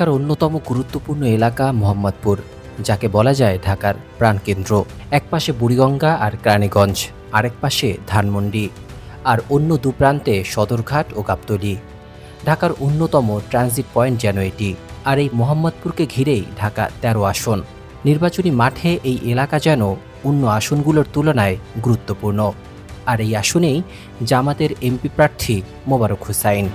ঢাকার অন্যতম গুরুত্বপূর্ণ এলাকা মোহাম্মদপুর, যাকে বলা যায় ঢাকার প্রাণকেন্দ্র। এক পাশে বুড়িগঙ্গা আর কেরানীগঞ্জ, আরেক পাশে ধানমন্ডি, আর অন্য দু প্রান্তে সদরঘাট ও গাবতলী। ঢাকার অন্যতম ট্রানজিট পয়েন্ট যেন এটি, আর এই মোহাম্মদপুরকে ঘিরেই ঢাকা তেরো আসন। নির্বাচনী মাঠে এই এলাকা যেন অন্য আসনগুলোর তুলনায় গুরুত্বপূর্ণ। আর এই আসনেই জামাতের এমপি প্রার্থী মোবারক হুসাইন।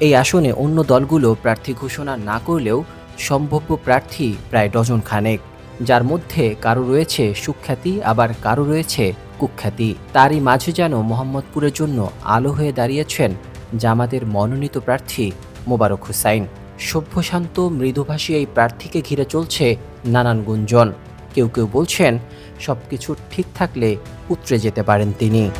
এই আসনে অন্য দলগুলো প্রার্থী ঘোষণা না করলেও সম্ভাব্য প্রার্থী প্রায় ডজন খানেক যার মধ্যে কারও রয়েছে সুখ্যাতি, আবার কারও রয়েছে কুখ্যাতি। তারই মাঝে যেন মোহাম্মদপুরের জন্য আলো হয়ে দাঁড়িয়েছেন জামাতের মনোনীত প্রার্থী মোবারক হুসাইন। সভ্যশান্ত, মৃদুভাষী এই প্রার্থীকে ঘিরে চলছে নানান গুঞ্জন। কেউ কেউ বলছেন সব কিছু ঠিক থাকলে উতরে যেতে পারেন তিনি।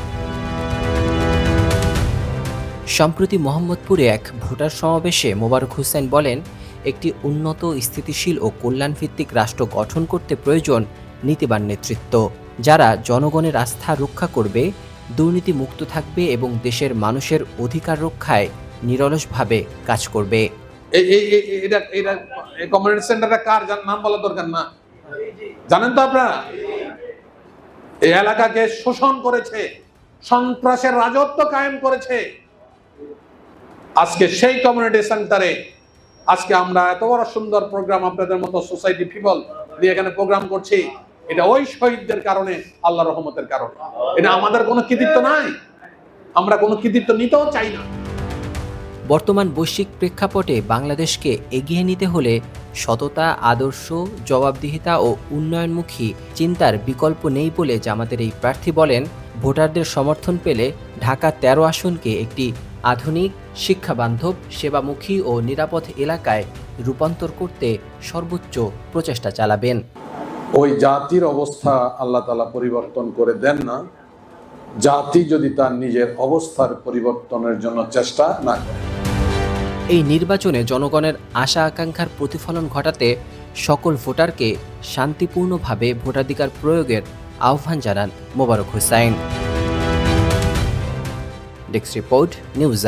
সম্প্রতি মোহাম্মদপুরে এক ভোটার সমাবেশে মোবারক হোসেন বলেন, একটি উন্নত, স্থিতিশীল ও কল্যাণভিত্তিক রাষ্ট্র গঠন করতে প্রয়োজন নীতিবান নেতৃত্ব, যারা জনগণের আস্থা রক্ষা করবে দুর্নীতি মুক্ত থাকবে এবং দেশের মানুষের অধিকার রক্ষায় নিরলসভাবে কাজ করবে। কার? নাম বলা দরকার না। জানেন তো আপনারা? এই এলাকাকে শোষণ করেছে, সন্ত্রাসের রাজত্ব কায়েম করেছে। আজকে সেই কমিউনিটি সেন্টারে আজকে আমরা এত বড় সুন্দর প্রোগ্রাম আপনাদের মতো সোসাইটি পিপল নিয়ে এখানে প্রোগ্রাম করছি। এটা ওই শহীদদের কারণে আল্লাহ রহমতের কারণে। এটা আমাদের কোনো কৃতিত্ব নাই। আমরা কোনো কৃতিত্ব নিতেও চাই না। বর্তমান বৈশ্বিক প্রেক্ষাপটে বাংলাদেশকে এগিয়ে নিতে হলে সততা, আদর্শ, জবাবদিহিতা ও উন্নয়নমুখী চিন্তার বিকল্প নেই বলে জামাতের এই প্রার্থী বলেন, ভোটারদের সমর্থন পেলে ঢাকা তেরো আসনকে একটি আধুনিক শিক্ষাবান্ধব সেবামুখী ও নিরাপদ এলাকায় রূপান্তর করতে সর্বোচ্চ প্রচেষ্টা চালাবেন। ওই জাতির অবস্থা আল্লাহ তালা পরিবর্তন করে দেন না। জাতি যদি তার নিজের অবস্থার পরিবর্তনের জন্য চেষ্টা না করে। এই নির্বাচনে জনগণের আশা আকাঙ্ক্ষার প্রতিফলন ঘটাতে সকল ভোটারকে শান্তিপূর্ণভাবে ভোটাধিকার প্রয়োগের আহ্বান জানান মোবারক হুসাইন। Dix Report, News